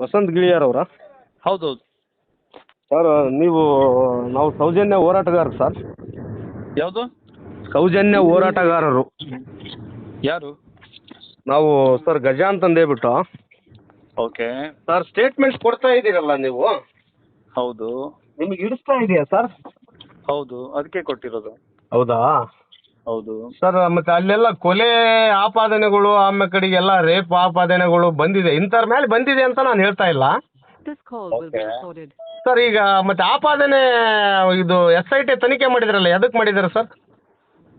ವಸಂತ್ ಗಿಳಿಯರ್ ಅವರಾ? ಹೌದೌದು. ಸರ್ ನೀವು ನಾವು ಸೌಜನ್ಯ ಹೋರಾಟಗಾರರು ಸರ್ ಯಾವುದು? ಸೌಜನ್ಯ ಹೋರಾಟಗಾರರು. ಯಾರು? ನಾವು ಸರ್ ಗಜ ಅಂತಂದೇಳ್ಬಿಟ್ಟು ಓಕೆ. ಸರ್ ಸ್ಟೇಟ್ಮೆಂಟ್ಸ್ ಕೊಡ್ತಾ ಇದ್ದೀರಲ್ಲ ನೀವು? ಹೌದು. ನಿಮಗೆ ಹಿಡಿಸ್ತಾ ಇದೆಯಾ ಸರ್ ಹೌದು ಅದಕ್ಕೆ ಕೊಟ್ಟಿರೋದು. ಹೌದಾ? ಹೌದು. ಸರ್ ಮತ್ತೆ ಅಲ್ಲೆಲ್ಲ ಕೊಲೆ ಆಪಾದನೆಗಳು ಆಮೇಲೆ ಕಡೆಗೆಲ್ಲ ರೇಪ್ ಆಪಾದನೆಗಳು ಬಂದಿದೆ. ಇಂಥವ್ರ ಮೇಲೆ ಬಂದಿದೆ ಅಂತ ನಾನು ಹೇಳ್ತಾ ಇಲ್ಲ. This call will be Okay. recorded. Sir ಈಗ ಮತ್ತೆ ಆಪಾದನೆ ಇದು ಎಸ್ ಐ ಟಿ ತನಿಖೆ ಮಾಡಿದ್ರಲ್ಲ ಎದಕ್ಕೆ ಮಾಡಿದ್ದಾರೆ ಸರ್?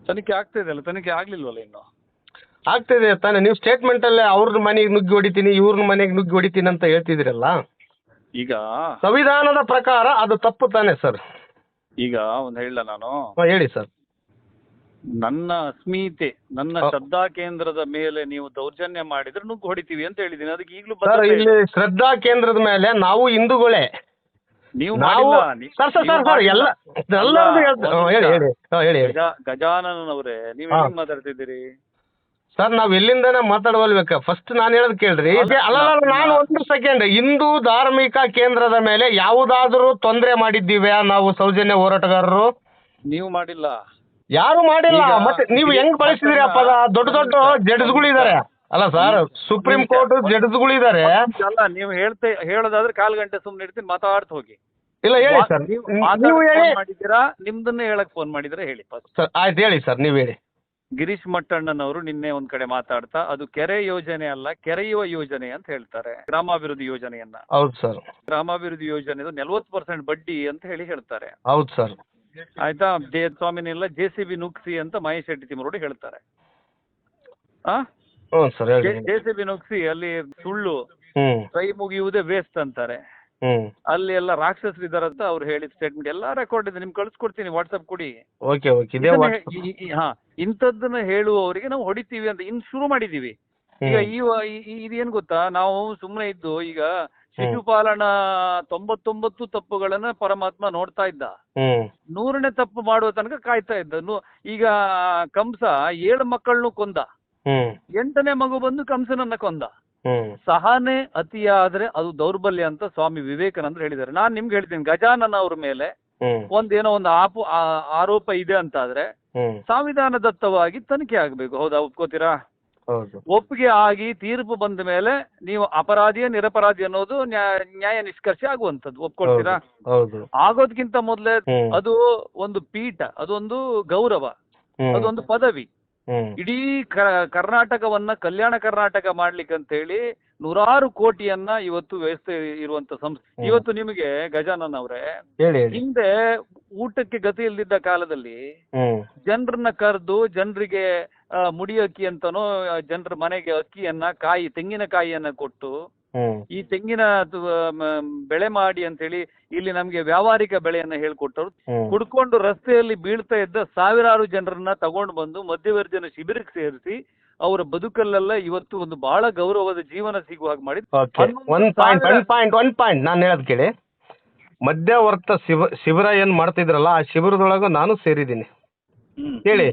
ತನಿಖೆ ಆಗ್ತಾ ಇದೆ ತನಿಖೆ ಆಗ್ಲಿಲ್ವಲ್ಲ ಇನ್ನು? ಆಗ್ತಿದೆ ತಾನೆ ನೀವು ಸ್ಟೇಟ್ಮೆಂಟಲ್ಲೇ ಅವ್ರ ಮನೆಗೆ ನುಗ್ಗಿ ಹೊಡಿತೀನಿ ಇವ್ರ ಮನೆಗೆ ನುಗ್ಗಿ ಹೊಡಿತೀನಿ ಅಂತ ಹೇಳ್ತಿದ್ದೀರಲ್ಲ? ಈಗ ಸಂವಿಧಾನದ ಪ್ರಕಾರ ಅದು ತಪ್ಪು ತಾನೆ ಸರ್. ಈಗ ಒಂದು ಹೇಳ ನಾನು? ಹೇಳಿ ಸರ್. ನನ್ನ ಅಸ್ಮಿತೆ ನನ್ನ ಶ್ರದ್ಧಾ ಕೇಂದ್ರದ ಮೇಲೆ ನೀವು ದೌರ್ಜನ್ಯ ಮಾಡಿದ್ರೆ ನುಗ್ಗು ಹೊಡಿತೀವಿ ಅಂತ ಹೇಳಿದೀನಿ. ಅದಕ್ಕೆ ಈಗಲೂ ಸರ್ ಇಲ್ಲಿ ಶ್ರದ್ಧಾ ಕೇಂದ್ರದ ಮೇಲೆ ನಾವು ಹಿಂದೂಗಳೇ. ನೀವು ನಾವು ಮಾಡಿಲ್ಲ. ನೀ- ಸರ್ ಸರ್ ನೀವು ಸರ್ ಎಲ್ಲ ಮಾಡಿಲ್ಲ. ಎಲ್ಲರದ್ದು ಹೇಳ್ತ- ಹ್ಮ್, ಹೇಳಿ ಹೇಳಿ ಹೇಳಿ ಹೇಳಿ. ಗಜ ಗಜಾನನವರೇ ನೀವು ಹಾ. ಹೇಗೆ ಮಾತಾಡ್ತಿದ್ದೀರಿ? ಸರ್ ನಾವ್ ಎಲ್ಲಿಂದನೇ ಮಾತಾಡವಲ್ಬೇಕ? ಫಸ್ಟ್ ನಾನು ಹೇಳೋದು ಕೇಳ್ರಿ. ಅಲ್ಲ, ಅಲ್ಲ ಅಲ್ಲ, ಅಲ್ಲ, ನಾನು ಒಂದು ಸೆಕೆಂಡ್ ಹಿಂದೂ ಧಾರ್ಮಿಕ ಕೇಂದ್ರದ ಮೇಲೆ ಯಾವುದಾದ್ರೂ ತೊಂದರೆ ಮಾಡಿದ್ದೀವ್ಯಾ ನಾವು ಸೌಜನ್ಯ ಹೋರಾಟಗಾರರು? ನೀವು ಮಾಡಿಲ್ಲ. ಯಾರು ಮಾಡಿಲ್ಲ. ಈಗ ಮತ್ತೆ ನೀವು ಹೆಂಗ್ ಬಳಸಿದ್ರಿ ಅಪ್ಪ? ದೊಡ್ಡ ದೊಡ್ಡ ದೊಡ್ಡ ಜಡ್ಜ್ಗಳಿದ್ದಾರೆ ಅಲ್ಲ ಸರ್ ಸುಪ್ರೀಂ ಕೋರ್ಟ್ ಜಡ್ಜ್ಗಳಿದ್ದಾರೆ ಅಲ್ಲ ನೀವು ಹೇಳ್ತೆ ಹೇಳೋದಾದ್ರೆ ಕಾಲ್ ಗಂಟೆ ಸುಮ್ನೆ ಇರ್ತೀನಿ ಮಾತಾಡ್ತಾ ಹೋಗಿ. ಇಲ್ಲ ಹೇಳಿ ಸರ್. ನೀವು ಮಾಡಿದೀರಾ ನಿಮ್ದನ್ನ ಹೇಳಿ. ಫೋನ್ ಮಾಡಿದ್ದೀರಾ? ನಿಮ್ದನ್ನೇ ಹೇಳಕ್ ಫೋನ್ ಮಾಡಿದ್ರೆ ಹೇಳಿ ಫಸ್ಟ್ ಸರ್ ಆಯ್ತು ಹೇಳಿ ಸರ್ ನೀವು ಹೇಳಿ. ಗಿರೀಶ್ ಮಟ್ಟಣ್ಣನವರು ನಿನ್ನೆ ಒಂದ್ ಕಡೆ ಮಾತಾಡ್ತಾ ಅದು ಕೆರೆ ಯೋಜನೆ ಅಲ್ಲ ಕೆರೆಯುವ ಯೋಜನೆ ಅಂತ ಹೇಳ್ತಾರೆ ಗ್ರಾಮಾಭಿವೃದ್ಧಿ ಯೋಜನೆಯನ್ನ. ಹೌದು ಸರ್. ಗ್ರಾಮಾಭಿವೃದ್ಧಿ ಯೋಜನೆ ನಲ್ವತ್ತು ಪರ್ಸೆಂಟ್ ಬಡ್ಡಿ ಅಂತ ಹೇಳಿ ಹೇಳ್ತಾರೆ. ಹೌದು ಸರ್. ಆಯ್ತಾ? ಜೆ ಸ್ವಾಮಿನಿಲ್ಲ ಜೆ ಸಿ ಬಿ ನುಗ್ಸಿ ಅಂತ ಮಹೇಶ್ ಶೆಟ್ಟಿ ತಿಮ್ಮರೋಡಿ ಹೇಳ್ತಾರೆ. ಆ? ಜೆ ಸಿ ಬಿ ನುಗ್ಸಿ ಅಲ್ಲಿ ಸುಳ್ಳು ಕೈ ಮುಗಿಯುವುದೇ ವೇಸ್ಟ್ ಅಂತಾರೆ. ಅಲ್ಲಿ ಎಲ್ಲ ಅಂತ ಅವ್ರು ಹೇಳಿದ ಸ್ಟೇಟ್ಮೆಂಟ್ ಎಲ್ಲಾ ರೆಕಾರ್ಡ್ ಇದೆ ನಿಮ್ಗೆ ಕಳ್ಸ್ಕೊಡ್ತೀನಿ ವಾಟ್ಸ್ಆಪ್ ಕೊಡಿ. ಓಕೆ ಹೇ- ಇಂಥದ್ದನ್ನ ಹೇಳುವವರಿಗೆ ನಾವು ಹೊಡಿತೀವಿ ಅಂತ ಇನ್ ಶುರು ಮಾಡಿದೀವಿ. ಈಗ ಈ- ಇದೇನ್ ಗೊತ್ತಾ? ನಾವು ಸುಮ್ಮನೆ ಇದ್ದು ಈಗ ಶಿಶುಪಾಲನ ತೊಂಬತ್ತೊಂಬತ್ತು ತಪ್ಪುಗಳನ್ನ ಪರಮಾತ್ಮ ನೋಡ್ತಾ ಇದ್ದ. ನೂರನೇ ತಪ್ಪು ಮಾಡುವ ತನಕ ಕಾಯ್ತಾ ಇದ್ದನು ಈಗ ಕಂಸ ಏಳು ಮಕ್ಕಳನ್ನು ಕೊಂದ. ಎಂಟನೇ ಮಗು ಬಂದು ಕಂಸನನ್ನ ಕೊಂದ. ಸಹನೆ ಅತಿಯಾದ್ರೆ ಅದು ದೌರ್ಬಲ್ಯ ಅಂತ ಸ್ವಾಮಿ ವಿವೇಕಾನಂದರು ಹೇಳಿದ್ದಾರೆ. ನಾನು ನಿಮ್ಗೆ ಹೇಳ್ತೀನಿ ಗಜಾನನ ಅವ್ರ ಮೇಲೆ ಒಂದೇನೋ ಒಂದು ಆಪು ಆರೋಪ ಇದೆ ಅಂತಾದ್ರೆ ಹ್ಞೂ ಸಂವಿಧಾನದತ್ತವಾಗಿ ತನಿಖೆ ಆಗ್ಬೇಕು. ಹೌದಾ ಒಪ್ಕೋತೀರಾ? ಒಪ್ಪಿಗೆ ಆಗಿ ತೀರ್ಪು ಬಂದ ಮೇಲೆ ನೀವು ಅಪರಾಧಿಯ ನಿರಪರಾಧಿ ಅನ್ನೋದು ನ್ಯಾಯ ನಿಷ್ಕರ್ಷ ಆಗುವಂತದ್ದು ಒಪ್ಕೊಳ್ತೀರಾ? ಆಗೋದ್ಕಿಂತ ಮೊದಲೇ ಅದು ಒಂದು ಪೀಠ ಅದೊಂದು ಗೌರವ. ಅದೊಂದು ಪದವಿ. ಇಡೀ ಕರ್ನಾಟಕವನ್ನ ಕಲ್ಯಾಣ ಕರ್ನಾಟಕ ಮಾಡ್ಲಿಕ್ಕೆ ಅಂತ ಹೇಳಿ ನೂರಾರು ಕೋಟಿಯನ್ನ ಇವತ್ತು ವ್ಯವಸ್ಥೆ ಇರುವಂತ ಸಂಸ್ಥೆ ಇವತ್ತು ನಿಮಗೆ ಗಜಾನನ್ ಅವರೇ ಹಿಂದೆ ಊಟಕ್ಕೆ ಗತಿ ಇಲ್ದಿದ್ದ ಕಾಲದಲ್ಲಿ ಜನರನ್ನ ಕರೆದು ಜನರಿಗೆ ಮುಡಿ ಅಕ್ಕಿ ಅಂತನೋ ಜನರ ಮನೆಗೆ ಅಕ್ಕಿಯನ್ನ ಕಾಯಿ ತೆಂಗಿನಕಾಯಿಯನ್ನ ಕೊಟ್ಟು ಈ ತೆಂಗಿನ ಬೆಳೆ ಮಾಡಿ ಅಂತ ಹೇಳಿ ಇಲ್ಲಿ ನಮ್ಗೆ ವ್ಯಾವಹಾರಿಕ ಬೆಳೆಯನ್ನ ಹೇಳ್ಕೊಟ್ಟರು ಕುಡ್ಕೊಂಡು ರಸ್ತೆಯಲ್ಲಿ ಬೀಳ್ತಾ ಇದ್ದ ಸಾವಿರಾರು ಜನರನ್ನ ತಗೊಂಡು ಬಂದು ಮಧ್ಯವರ್ಜನ ಶಿಬಿರಕ್ಕೆ ಸೇರಿಸಿ ಅವರ ಬದುಕಲ್ಲೆಲ್ಲ ಇವತ್ತು ಒಂದು ಬಹಳ ಗೌರವದ ಜೀವನ ಸಿಗುವ ಹಾಗೆ ಮಾಡಿ ಪಾಯಿಂಟ್ ಪಾಯಿಂಟ್ ಪಾಯಿಂಟ್ ನಾನು ಹೇಳದ್ ಕೇಳಿ. ಮಧ್ಯವರ್ತ ಶಿವ ಶಿಬಿರ ಏನ್ ಮಾಡ್ತಿದ್ರಲ್ಲ ಆ ಶಿಬಿರದೊಳಗ ನಾನು ಸೇರಿದ್ದೀನಿ. ಹೇಳಿ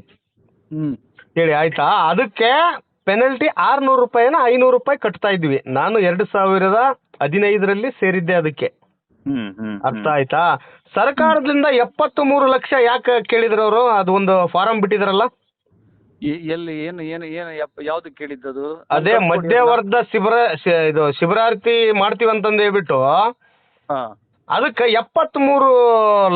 ಹ್ಮ್. ಹೇಳಿ ಆಯ್ತಾ? ಅದಕ್ಕೆ ಪೆನಲ್ಟಿ ಆರ್ನೂರು ರೂಪಾಯಿನ ಐನೂರು ರೂಪಾಯಿ ಕಟ್ತಾ ಇದ್ವಿ. ನಾನು ಎರಡ್ ಸಾವಿರದ ಹದಿನೈದರಲ್ಲಿ ಸೇರಿದ್ದೆ ಅದಕ್ಕೆ. ಹ್ಮ್ ಹ್ಮ್ ಅರ್ಥ ಆಯ್ತಾ? ಸರ್ಕಾರದಿಂದ ಎಪ್ಪತ್ತು ಮೂರು ಲಕ್ಷ ಯಾಕೆ ಕೇಳಿದ್ರು ಅವರು? ಅದು ಒಂದು ಫಾರಂ ಬಿಟ್ಟಿದ್ರಲ್ಲ? ಎ- ಎಲ್ಲಿ ಏನು ಏನು ಏನು ಯಪ್- ಯಾವ್ದು ಕೇಳಿದ್ದದು? ಅದೇ ಮಧ್ಯವರ್ಧ ಶಿಬಿರ ಶಿ- ಇದು ಶಿಬಿರಾರ್ಥಿ ಮಾಡ್ತೀವಿ ಅಂತಂದು ಹೇಳ್ಬಿಟ್ಟು ಹಾ. ಅದಕ್ಕೆ ಎಪ್ಪತ್ಮೂರು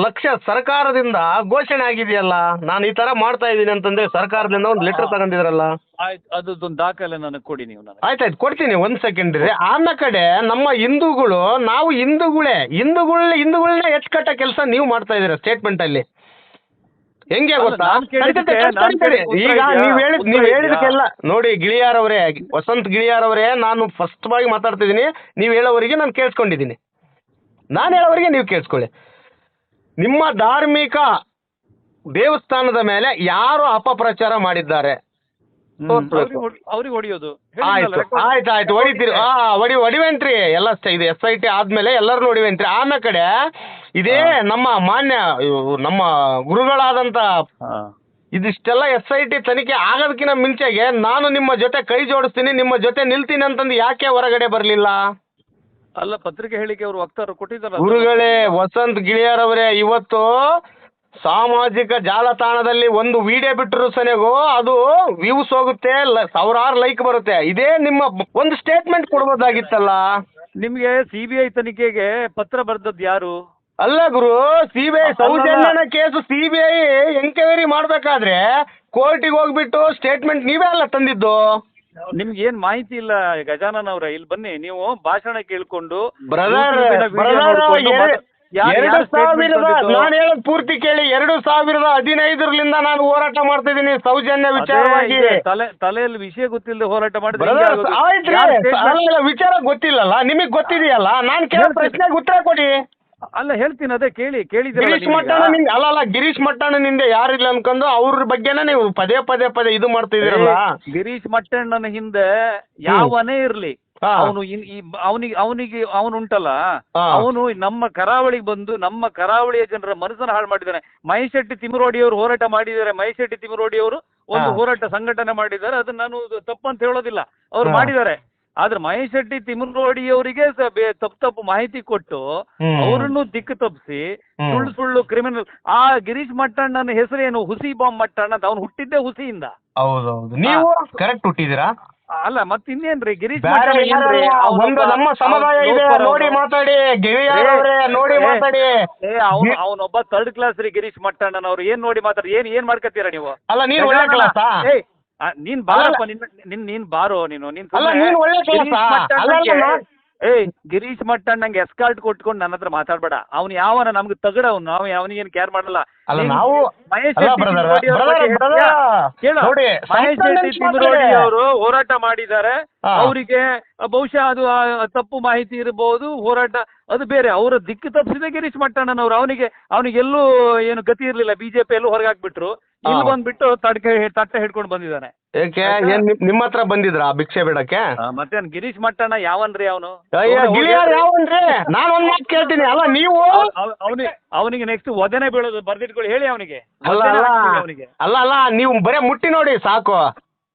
ಲಕ್ಷ ಸರ್ಕಾರದಿಂದ ಘೋಷಣೆ ಆಗಿದೆಯಲ್ಲ ನಾನು ಈ ತರ ಮಾಡ್ತಾ ಇದ್ದೀನಿ ಅಂತಂದ್ರೆ ಸರ್ಕಾರದಿಂದ ಒಂದು ಲೆಟರ್ ತಗೊಂಡಿದ್ರಲ್ಲ? ಆಯ್ತು ಅದೊಂದು ದಾಖಲೆ ನನಗೆ ಕೊಡಿ ನೀವು ನನಗೆ. ಆಯ್ತಾಯ್ತು ಕೊಡ್ತೀನಿ ಒಂದ್ ಸೆಕೆಂಡ್ ರೀ ಆನ ಕಡೆ ನಮ್ಮ ಹಿಂದೂಗಳು ನಾವು ಹಿಂದೂಗಳೇ ಹಿಂದೂಗಳ ಹಿಂದೂಗಳನ್ನ ಎಚ್ಕಟ್ಟ ಕೆಲಸ ನೀವು ಮಾಡ್ತಾ ಇದೀರ ಸ್ಟೇಟ್ಮೆಂಟ್ ಅಲ್ಲಿ? ಹೆಂಗೆ ಗೊತ್ತಾ? ಈಗ ನೀವ್ ಹೇಳಿದ ನೀವ್? ಹೇಳಿದಕ್ಕೆಲ್ಲ ನೋಡಿ ಗಿಳಿಯಾರ್ ಅವರೇ ವಸಂತ್ ಗಿಳಿಯಾರ್ ಅವರೇ ನಾನು ಆಗಿ ಮಾತಾಡ್ತಿದ್ದೀನಿ. ನೀವು ಹೇಳೋವರಿಗೆ ನಾನು ಕೇಳಿಸ್ಕೊಂಡಿದ್ದೀನಿ. ನಾನು ಹೇಳೋವರೆಗೆ ನೀವು ಕೇಳಿಸ್ಕೊಳ್ಳಿ. ನಿಮ್ಮ ಧಾರ್ಮಿಕ ದೇವಸ್ಥಾನದ ಮೇಲೆ ಯಾರು ಅಪಪ್ರಚಾರ ಮಾಡಿದ್ದಾರೆ? ಆಯ್ತಾಯ್ತು. ಅವ್ರಿಗೆ ಹೊಡಿಯೋದು. ಆಯ್ತು ಹೇಳಿದ್ನಲ್ಲ, ಆಯ್ತು ಆಯ್ತು ಹೊಡಿತೀರಿ. ಹಾ ಹೊಡಿ ಹೊಡಿವೆಂತ್ರಿ. ಎಲ್ಲ ಇದು ಎಸ್ ಐ ಟಿ ಆದ್ಮೇಲೆ ಎಲ್ಲರನ್ನು ಹೊಡಿವೆಂತ್ರಿ ಆಮೇಲೆ ಕಡೆ ಇದೇ ನಮ್ಮ ಮಾನ್ಯ ನಮ್ಮ ಗುರುಗಳಾದಂತ. ಇದಿಷ್ಟೆಲ್ಲ ಎಸ್ ಐ ಟಿ ತನಿಖೆ ಆಗೋದಕ್ಕಿಂತ ಮುಂಚೆಗೆ ನಾನು ನಿಮ್ಮ ಜೊತೆ ಕೈ ಜೋಡಿಸ್ತೀನಿ ನಿಮ್ಮ ಜೊತೆ ನಿಲ್ತೀನಿ ಅಂತಂದು ಯಾಕೆ ಹೊರಗಡೆ ಬರಲಿಲ್ಲ? ಅಲ್ಲ ಪತ್ರಿಕೆ ಹೇಳಿಕೆ ಅವರು ವಕ್ತಾರರು ಕೊಟ್ಟಿದ್ದಾರೆ ಗುರುಗಳೇ ವಸಂತ್ ಗಿಳಿಯರ್ ಅವರೇ ಇವತ್ತು ಸಾಮಾಜಿಕ ಜಾಲತಾಣದಲ್ಲಿ ಒಂದು ವಿಡಿಯೋ ಬಿಟ್ಟರು ಸನೆಗೂ ಅದು ವ್ಯೂಸ್ ಹೋಗುತ್ತೆ ಸಾವಿರಾರು ಲೈಕ್ ಬರುತ್ತೆ. ಇದೇ ನಿಮ್ಮ ಒಂದು ಸ್ಟೇಟ್ಮೆಂಟ್ ಕೊಡ್ಬೋದಾಗಿತ್ತಲ್ಲ. ನಿಮ್ಗೆ ಸಿಬಿಐ ತನಿಖೆಗೆ ಪತ್ರ ಬರ್ದದ್ ಯಾರು? ಅಲ್ಲ ಗುರು ಸಿ ಬಿ ಐ ಸೌಜನ್ಯನ ಕೇಸು ಸಿಬಿಐ ಎಂಕ್ವೈರಿ ಮಾಡ್ಬೇಕಾದ್ರೆ ಕೋರ್ಟಿಗೆ ಹೋಗ್ಬಿಟ್ಟು ಸ್ಟೇಟ್ಮೆಂಟ್ ನೀವೇ ಅಲ್ಲ ತಂದಿದ್ದು. ನಿಮ್ಗೆ ಏನ್ ಮಾಹಿತಿ ಇಲ್ಲ ಗಜಾನನ್ ಅವ್ರ ಇಲ್ಲಿ ಬನ್ನಿ. ನೀವು ಭಾಷಣ ಕೇಳ್ಕೊಂಡು ಬ್ರದರ್ ಎರಡು ಸಾವಿರದ ನಾನು ಹೇಳೋದು ಪೂರ್ತಿ ಕೇಳಿ. ಎರಡು ಸಾವಿರದ ಹದಿನೈದರಲ್ಲಿಂದ ನಾನು ಹೋರಾಟ ಮಾಡ್ತಾ ಇದ್ದೀನಿ ಸೌಜನ್ಯ ವಿಚಾರವಾಗಿ. ತಲೆ ತಲೆಯಲ್ಲಿ ವಿಷಯ ಗೊತ್ತಿಲ್ಲದೆ ಹೋರಾಟ ಮಾಡಿದ್ರೆ ವಿಚಾರ ಗೊತ್ತಿಲ್ಲಲ್ಲ ನಿಮಗ್ ಗೊತ್ತಿದೆಯಲ್ಲ? ನಾನು ಕೇಳೋ. ಪ್ರಶ್ನೆಗೆ ಉತ್ತರ ಕೊಡಿ. ಅಲ್ಲ ಹೇಳ್ತೀನಿ ಅದೇ ಕೇಳಿ ಕೇಳಿ ಗಿರೀಶ್ ಮಟ್ಟಣ ನಿಂದ ಅಲ್ಲ ಅಲ್ಲ ಗಿರೀಶ್ ಮಟ್ಟಣ್ಣನಿಂದ ಯಾರಿಲ್ಲ ಅನ್ಕೊಂಡು ಅವ್ರ ಬಗ್ಗೆನೇ ನೀವು ಪದೇ ಪದೇ ಪದೇ ಇದು ಮಾಡ್ತಿದ್ದೀರಲ್ಲ ಏ, ಗಿರೀಶ್ ಮಟ್ಟಣ್ಣನ ಹಿಂದೆ ಯಾವನೇ ಇರ್ಲಿ ಹಾ. ಅವನು ಅವನಿಗೆ ಅವನಿಗೆ ಅವನು ಉಂಟಲ್ಲ ಹಾ. ಅವನು ನಮ್ಮ ಕರಾವಳಿಗೆ ಬಂದು ನಮ್ಮ ಕರಾವಳಿಯ ಜನರ ಮನಸ್ಸನ್ನ ಹಾಳು ಮಾಡಿದ್ದಾನೆ ಮಹೇಶ್ ಶೆಟ್ಟಿ ತಿಮರೋಡಿ ಅವರು ಹೋರಾಟ ಮಾಡಿದ್ದಾರೆ ಮಹೇಶ್ ಶೆಟ್ಟಿ ತಿಮರೋಡಿ ಅವರು ಒಂದು ಹಾ. ಹೋರಾಟ ಸಂಘಟನೆ ಮಾಡಿದ್ದಾರೆ ಅದನ್ನ ನಾನು ತಪ್ಪಂತ ಹೇಳೋದಿಲ್ಲ ಅವ್ರು ಹಾ. ಮಾಡಿದ್ದಾರೆ ಆದ್ರೆ ಮಹೇಶ್ ಶೆಟ್ಟಿ ತಿಮರೋಡಿ ಅವರಿಗೆ ತಪ್ಪು ತಪ್ಪು ಮಾಹಿತಿ ಕೊಟ್ಟು. ಅವರನ್ನು ದಿಕ್ಕು ತಪ್ಪಿಸಿ ಸುಳ್ಳು ಸುಳ್ಳು ಕ್ರಿಮಿನಲ್ ಆ ಗಿರೀಶ್ ಮಟ್ಟಣ್ಣನ ಹೆಸರೇನು ಹುಸಿ ಬಾಂಬ್ ಮಟ್ಟಣ್ಣ ಅಂತ ಅವ್ನು ಹುಟ್ಟಿದ್ದೇ ಹುಸಿಯಿಂದ. ಹೌದೌದು. ನೀವು ಕರೆಕ್ಟ್ ಹುಟ್ಟಿದಿರಾ ಅಲ್ಲ ಮತ್ ಇನ್ನೇನ್ರಿ ಗಿರೀಶ್ ಒಂದು ನಮ್ಮ ಸಮುದಾಯ ಇದೆ ನೋಡಿ ಮಾತಾಡಿ ನೋಡಿ ಮಾತಾಡಿ. ಏ ಅವನು ಅವನೊಬ್ಬ ಥರ್ಡ್ ಕ್ಲಾಸ್ ರೀ ಗಿರೀಶ್ ಮಟ್ಟಣ್ಣನವ್ರು ಏನ್ ನೋಡಿ ಮಾತಾಡಿ ಏನ್ ಏನ್ ಮಾಡ್ಕತ್ತೀರಾ ನೀವು? ಅಲ್ಲ ನೀನು ಒಳ್ಳೆ ಕ್ಲಾಸಾ ನೀನ್ ಬಾರಪ್ಪ ನಿನ್ ನಿನ್ ನೀನ್ ಬಾರೋ ನೀನು. ನೀನ್ ಗಿರೀಶ್ ಮಠ ನಂಗೆ ಎಸ್ಕಾರ್ಟ್ ಕೊಟ್ಕೊಂಡು ನನ್ನ ಹತ್ರ ಮಾತಾಡ್ಬೇಡ. ಅವ್ನು ಯಾವನ ನಮ್ಗೆ ತಗಡ ಅವ್ನು ನಾವು ಅವನಿಗೇನು ಕೇರ್ ಮಾಡಲ್ಲ. ನಾವು ಮಹೇಶ್ ನೋಡಿ ಮಹೇಶ್ ಶೆಟ್ಟಿ. ಅವರು ಹೋರಾಟ ಮಾಡಿದ್ದಾರೆ. ಅವರಿಗೆ ಬಹುಶಃ ಅದು ತಪ್ಪು ಮಾಹಿತಿ ಇರಬಹುದು ಹೋರಾಟ ಅದು ಬೇರೆ. ಅವರ ದಿಕ್ಕು ತಪ್ಪಿಸಿದೆ ಗಿರೀಶ್ ಮಟ್ಟಣ್ಣನವರು ಅವನಿಗೆ ಅವನಿಗೆ ಎಲ್ಲೂ ಏನು ಗತಿ ಇರಲಿಲ್ಲ. ಬಿಜೆಪಿ ಎಲ್ಲೂ ಹೊರಗೆ ಹಾಕ್ಬಿಟ್ರು ಇಲ್ಲಿ. ಬಂದ್ಬಿಟ್ಟು ತಡ್ಕೆ ತಟ್ಟೆ ಹಿಡ್ಕೊಂಡು ಬಂದಿದ್ದಾನೆ. ಏಕೆ? ಏನ್ ನಿಮ್- ಹತ್ರ ಬಂದಿದ್ರಾ ಭಿಕ್ಷೆ ಬಿಡಕ್ಕೆ? ಮತ್ತೇನ್ ಗಿರೀಶ್ ಮಟ್ಟಣ್ಣ ಯಾವನ್ರಿ ಅವನು? ಅಯ್ಯ ಗಿಳಿಯಾರ್ ಯಾವನ್ರಿ? ನಾನು ಒಂದ್ ಮಾತು ಕೇಳ್ತೀನಿ ಅಲ್ಲ ನೀವು? ಅವನಿಗೆ ಅವನಿಗೆ ನೆಕ್ಸ್ಟ್ ವದನೆ ಬೀಳೋದು ಬರ್ದಿಟ್ಕೊಳ್ಳಿ ಹೇಳಿ ಅವನಿಗೆ. ಅಲ್ಲ ಅಲ್ಲ. ಅವನಿಗೆ. ಅಲ್ಲ ಅಲ್ಲ ನೀವು ಬರೇ ಮುಟ್ಟಿ ನೋಡಿ ಸಾಕು.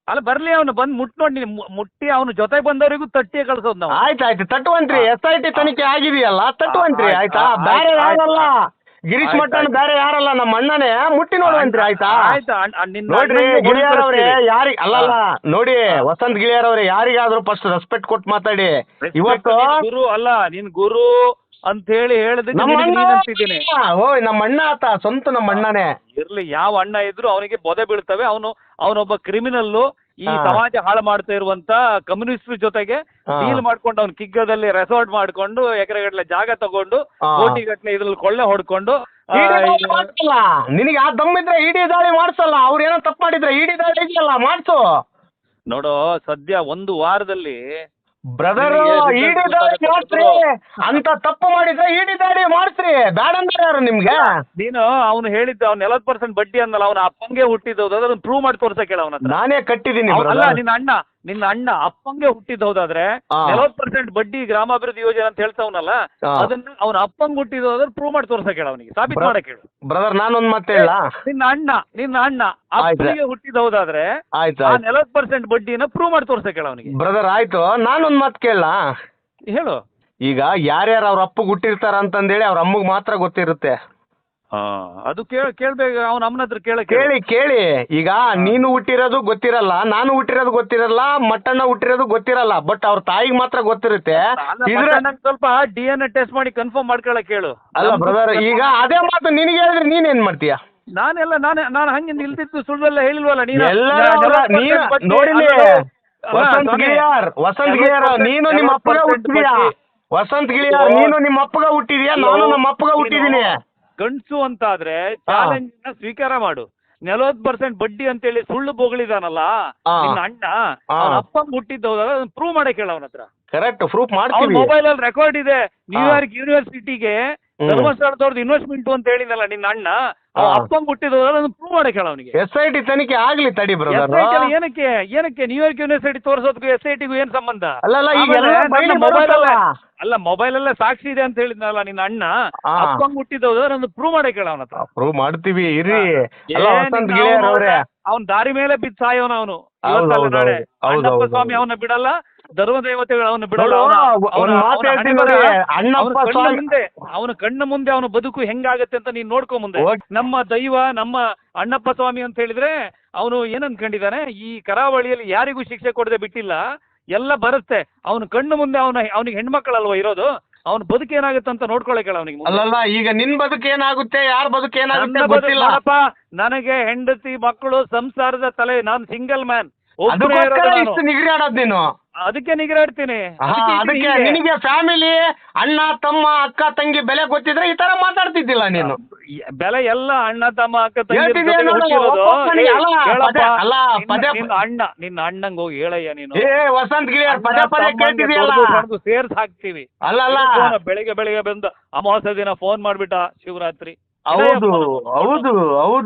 ಅಲ್ಲ ಬರ್ಲಿ ಅವನು ಬಂದ್ ಮುಟ್ ನೋಡಿ ಮು- ಮುಟ್ಟಿ ಅವನು ಜೊತೆ ಬಂದವರಿಗೂ ತಟ್ಟಿ ಕಳ್ಸೋದು ನಾವು. ಆಯ್ತು ಆಯ್ತು ತಟ್ಟುವಂತ್ರಿ ಎಸ್ ಐ ಟಿ ತನಿಖೆ ಆಗಿದೆಯಲ್ಲ ತಟ್ಟುವಂತ್ರಿ ಆಯ್ತು, ಬೇರೆ ಯಾರಲ್ಲ ಗಿರೀಶ್ ಮಠ ಮಟ್ಟನ್ ಬೇರೆ ಯಾರಲ್ಲ? ನಮ್ಮ ಅಣ್ಣನೇ. ಮುಟ್ಟಿ ನೋಡುವಂತ್ರಿ ಆಯ್ತಾ? ಆಯ್ತಾ ನೋಡ್ರಿ ಗಿಳಿಯಾರ್ ಅವ್ರೆ ಯಾರಿ ಅಲ್ಲಲ್ಲ ನೋಡಿ ವಸಂತ್ ಗಿಳಿಯಾರ್ ಅವ್ರೆ ಯಾರಿಗಾದ್ರೂ ಫಸ್ಟ್ ರೆಸ್ಪೆಕ್ಟ್ ಕೊಟ್ಟು ಮಾತಾಡಿ. ಇವತ್ತು ಗುರು ಅಲ್ಲ ನಿನ್ ಗುರು ಅಂತ ಹೇಳಿ ಹೇಳದಕ್ಕೆ ಅಂತಿದ್ದೀನಿ ಓಯ್ ನಮ್ಮ ಅಣ್ಣ ಆತ ಸ್ವಂತ ನಮ್ಮ ಅಣ್ಣನೇ. ಇರ್ಲಿ ಯಾವ ಅಣ್ಣ ಇದ್ರು ಅವನಿಗೆ ಬೊದೆ ಬೀಳ್ತವೆ. ಅವನು ಅವನೊಬ್ಬ ಕ್ರಿಮಿನಲ್ಲು ಈ. ಸಮಾಜ ಹಾಳು ಮಾಡ್ತಾ ಇರುವಂತ ಕಮ್ಯುನಿಸ್ಟ್ ಜೊತೆಗೆ. ಡೀಲ್ ಮಾಡ್ಕೊಂಡು ಅವ್ನು ಕಿಗ್ಗದಲ್ಲಿ ರೆಸಾರ್ಟ್ ಮಾಡ್ಕೊಂಡು ಎಕರೆಗಟ್ಟಲೆ ಜಾಗ ತಗೊಂಡು. ಕೋಟಿ ಗಟ್ಟಲೆ ಇದ್ರಲ್ಲಿ ಕೊಳ್ಳೆ ಹೊಡ್ಕೊಂಡು ನಿನಗೆ ಆ ದಮ್ಮಿದ್ರೆ ಇಡಿ ದಾಳಿ ಮಾಡ್ಸಲ್ಲ ಅವ್ರು ಏನೋ ತಪ್ಪು ಮಾಡಿದ್ರೆ ಇಡಿ ದಾಳಿ ಇದೆಯಲ್ಲ ಮಾಡ್ಸು ನೋಡೋ ಸದ್ಯ ಒಂದು ವಾರದಲ್ಲಿ ಬ್ರದರ್ ಇಡಿ ದಾಳಿ ಅಂತ ತಪ್ಪು ಮಾಡಿದ್ರೆ ಇಡಿ ದಾಳಿ ಮಾಡ್ಸ್ರಿ. ಬೇಡ ಅಂದ್ರೆ ಯಾರು ನಿಮ್ಗೆ? ನೀನು ಅವನು ಹೇಳಿದ್ದ ಅವ್ನು ನಲವತ್ತು ಪರ್ಸೆಂಟ್ ಬಡ್ಡಿ ಅಂದಲ್ಲ ಅವ್ನ ಅಪ್ಪಂಗೆ ಹುಟ್ಟಿದ್ದು ಅದನ್ನ ಪ್ರೂವ್ ಮಾಡಿ ತೋರ್ಸಕ್ಕೆ ಹೇಳ ಅವನ ನಾನೇ ಕಟ್ಟಿದ್ದೀನಿ ಅಲ್ಲ. ನಿನ್ನ ಅಣ್ಣ. ನಿನ್ನ ಅಣ್ಣ ಅಪ್ಪಂಗೆ ಹುಟ್ಟಿದ್ ಹೌದಾದ್ರೆ ನಲವತ್ ಪರ್ಸೆಂಟ್ ಬಡ್ಡಿ ಗ್ರಾಮಾಭಿವೃದ್ಧಿ ಯೋಜನೆ ಅಂತ ಹೇಳ್ತಾವನಲ್ಲ. ಅದನ್ನ ಅವನ ಅಪ್ಪಂಗ್ ಹುಟ್ಟಿದ್ ಹೋದ್ರೆ ಪ್ರೂವ್ ಮಾಡಿ ತೋರ್ಸ ಕೇಳ ಅವನಿಗೆ. ಸಾಬೀತ್ ಮಾಡ ಕೇಳು. ಹೇಳು ಬ್ರದರ್ ನಾನೊಂದ್ ಮತ್ತೆ ಹೇಳ. ನಿನ್ನ ಅಣ್ಣ ನಿನ್ನ ಅಣ್ಣ ಅಪ್ಪಂಗೆ ಅಪ್ಪನಿಗೆ ಹುಟ್ಟಿದ್ ಹೌದಾದ್ರೆ ಆಯ್ತು ನಲವತ್ತು ಪರ್ಸೆಂಟ್ ಬಡ್ಡಿನ ಪ್ರೂವ್ ಮಾಡಿ ತೋರ್ಸಕ್ ಹೇಳ ಅವನಿಗೆ. ಬ್ರದರ್ ಆಯ್ತು. ನಾನೊಂದ್ ಮಾತು ಕೇಳ. ಹೇಳು. ಈಗ ಯಾರ್ಯಾರು ಅವ್ರ ಅಪ್ಪಗೆ ಹುಟ್ಟಿರ್ತಾರ ಅಂತಂದೇಳಿ ಅವ್ರ ಅಮ್ಮಗ್ ಮಾತ್ರ ಗೊತ್ತಿರುತ್ತೆ. ಹಾ ಅದು ಕೇಳ ಕೇಳ್ಬೇಕು ಅವನ ಅಮ್ಮನ ಹತ್ರ ಕೇಳ ಕೇಳಿ. ಕೇಳಿ ಈಗ ನೀನು ಹುಟ್ಟಿರೋದು ಗೊತ್ತಿರಲ್ಲ ನಾನು ಹುಟ್ಟಿರೋದು ಗೊತ್ತಿರಲ್ಲ ಮಟ್ಟಣ್ಣ ಹುಟ್ಟಿರೋದು ಗೊತ್ತಿರಲ್ಲ ಬಟ್ ಅವ್ರ ತಾಯಿಗೆ ಮಾತ್ರ ಗೊತ್ತಿರುತ್ತೆ. ಇದ್ರ ಸ್ವಲ್ಪ ಡಿ ಎನ್ ಎ ಟೆಸ್ಟ್ ಮಾಡಿ ಕನ್ಫರ್ಮ್ ಮಾಡ್ಕೊಳಕ್ ಕೇಳು. ಅಲ್ಲ ಬ್ರದರ್ ಈಗ ಅದೇ ಮಾತು ನಿನಗೆ ಹೇಳಿದ್ರೆ ನೀನೇನ್ ಮಾಡ್ತೀಯ? ನಾನೆಲ್ಲ ನಾನೇ ನಾನು ಹಂಗೆ ನಿಲ್ತಿತ್ತು ಸುಳ್ಳೆಲ್ಲ ಹೇಳಿಲ್ವಲ್ಲ ನೀನು? ನೋಡಿಲಿ ವಸಂತ್ ಗಿಳಿಯಾರ್ ವಸಂತ್ ಗಿಳಿಯಾರ್ ನೀನು ನಿಮ್ಮ ಅಪ್ಪಗ ಹುಟ್ಟಿದ್ಯಾ? ವಸಂತ್ ಗಿಳಿಯಾರ್ ನೀನು ನಿಮ್ಮ ಅಪ್ಪಗ ಹುಟ್ಟಿದ್ಯಾ? ನಾನು ನಮ್ಮ ಅಪ್ಪಗ ಹುಟ್ಟಿದೀನಿ ನೀನು ಅಂತ ಆದ್ರೆ ಚಾಲೆಂಜ್ನ ಸ್ವೀಕಾರ ಮಾಡು. ನಲವತ್ತು ಪರ್ಸೆಂಟ್ ಬಡ್ಡಿ ಅಂತೇಳಿ ಸುಳ್ಳು ಬೊಗಳಿದಾನಲ್ಲ. ನಿನ್ನ ಅಣ್ಣ ಅಪ್ಪನ್ ಅವನ ಹೋದಾಗ ಹುಟ್ಟಿದ್ದು ಅದನ್ನ ಪ್ರೂವ್ ಮಾಡಕ್ ಹೇಳ ಅವನ ಹತ್ರ. ಕರೆಕ್ಟ್ ಪ್ರೂಫ್ ಮಾಡ್ತೀವಿ. ಮೊಬೈಲ್ ಅಲ್ಲಿ ರೆಕಾರ್ಡ್ ಇದೆ. ನ್ಯೂಯಾರ್ಕ್ ಯೂನಿವರ್ಸಿಟಿಗೆ. ಧರ್ಮಸ್ಥಳದವ್ರದ್ದು ಇನ್ವೆಸ್ಟ್ಮೆಂಟ್ ಅಂತ ಹೇಳಿದಲ್ಲ ನಿನ್ನ ಅಣ್ಣ. ಅಪ್ಪಂಗ್ ಹುಟ್ಟಿದ್ರು ಅದನ್ನು ಪ್ರೂವ್ ಮಾಡಕ್ಕೆ ಹೇಳ ಅವನಿಗೆ. ಎಸ್ ಐ ಟಿ ತನಿಖೆ ಆಗ್ಲಿ ತಡಿ ಬ್ರದರ್ ಏನಕ್ಕೆ ಏನಕ್ಕೆ ನ್ಯೂಯಾರ್ಕ್ ಯೂನಿವರ್ಸಿಟಿ ತೋರಿಸೋದಕ್ಕೂ ಎಸ್ ಐ ಟಿಗೂ ಏನ್ ಸಂಬಂಧ? ಅಲ್ಲ ಮೊಬೈಲ್. ಅಲ್ಲ ಮೊಬೈಲ್ ಅಲ್ಲೇ ಸಾಕ್ಷಿ ಇದೆ ಅಂತ ಹೇಳಿದ್ನಲ್ಲ ನಿನ್ನ ಅಣ್ಣ. ಅಪ್ಪಂಗ್ ಹುಟ್ಟಿದ್ರು ಅದನ್ನು ಪ್ರೂವ್ ಮಾಡಕ್ಕೆ ಹೇಳ ಅವನತ್ರ ಪ್ರೂವ್ ಮಾಡ್ತೀವಿ ಇರಿ ಅವ್ನು ಅವ್ನ್ ದಾರಿ ಮೇಲೆ ಬಿದ್ದ ಸಾಯೋನ ಅವನು. ಸ್ವಾಮಿ ಅವನ ಬಿಡಲ್ಲ ಧರ್ಮದೇವತೆಗಳು ಅವನು ಬಿಡಲ್ಲ ಅವನ- ಕಣ್ಣ ಮುಂದೆ ಅವನ ಬದುಕು ಹೆಂಗಾಗತ್ತೆ ಅಂತ ನೀನ್ ನೋಡ್ಕೊ ಮುಂದೆ. ನಮ್ಮ ದೈವ ನಮ್ಮ ಅಣ್ಣಪ್ಪ ಸ್ವಾಮಿ ಅಂತ ಹೇಳಿದ್ರೆ ಅವನು ಏನ್ ಅನ್ಕೊಂಡಿದ್ದಾನೆ ಈ ಕರಾವಳಿಯಲ್ಲಿ ಯಾರಿಗೂ ಶಿಕ್ಷೆ ಕೊಡದೆ ಬಿಟ್ಟಿಲ್ಲ ಎಲ್ಲ ಬರುತ್ತೆ. ಅವನ ಕಣ್ಣು ಮುಂದೆ ಅವನ ಅವನಿಗೆ ಹೆಣ್ಮಕ್ಳಲ್ವಾ ಇರೋದು? ಅವನ ಬದುಕು ಏನಾಗುತ್ತೆ ಅಂತ ನೋಡ್ಕೊಳಕಲ್ಲ ಅವನಿಗೆ. ಅಲ್ಲಲ್ಲ ಈಗ ನಿನ್ ಬದುಕು ಏನಾಗುತ್ತೆ ಯಾರ ಬದುಕು ಏನಾಗುತ್ತೆ ನನಗೆ ಹೆಂಡತಿ ಮಕ್ಕಳು ಸಂಸಾರದ ತಲೆ ನಾನು ಸಿಂಗಲ್ ಮ್ಯಾನ್ ಇಷ್ಟು ನಿಗ್ರಾಡೋದ್ ನೀನು. ಅದಕ್ಕೆ ನಿಗ್ರಾಡ್ತೀನಿ. ಅದಕ್ಕೆ ನಿನಗೆ ಫ್ಯಾಮಿಲಿ ಅಣ್ಣ ತಮ್ಮ ಅಕ್ಕ ತಂಗಿ ಬೆಲೆ ಗೊತ್ತಿದ್ರೆ ಈ ತರ ಮಾತಾಡ್ತಿದ್ದಿಲ್ಲ ನೀನು. ಬೆಲೆ ಎಲ್ಲ ಅಣ್ಣ ತಮ್ಮ ಅಕ್ಕ ತಂಗಿ ಅಲ್ಲ, ಪದೇ- ಅಲ್ಲ, ಅಣ್ಣ ನಿನ್ನ ಅಣ್ಣಂಗ್ ಹೋಗಿ ಹೇಳಯ್ಯ ನೀನು. ಏ ವಸಂತ್ ಗಿಳಿಯರ್ ಪದೇ ಪದೇ ಕೇಳ್ತಿದ್ಯಲ್ಲ? ಸೇರ್ಸ್ ಹಾಕ್ತಿವಿ ಅಲ್ಲ phone ಬೆಳಿಗ್ಗೆ ಬೆಳಿಗ್ಗೆ ಬಂದು ಅಮಾವಾಸ್ಯ ದಿನ ಫೋನ್ ಮಾಡ್ಬಿಟ್ಟ ಶಿವರಾತ್ರಿ. ಹೌದು ಹೌದು ಹೌದು.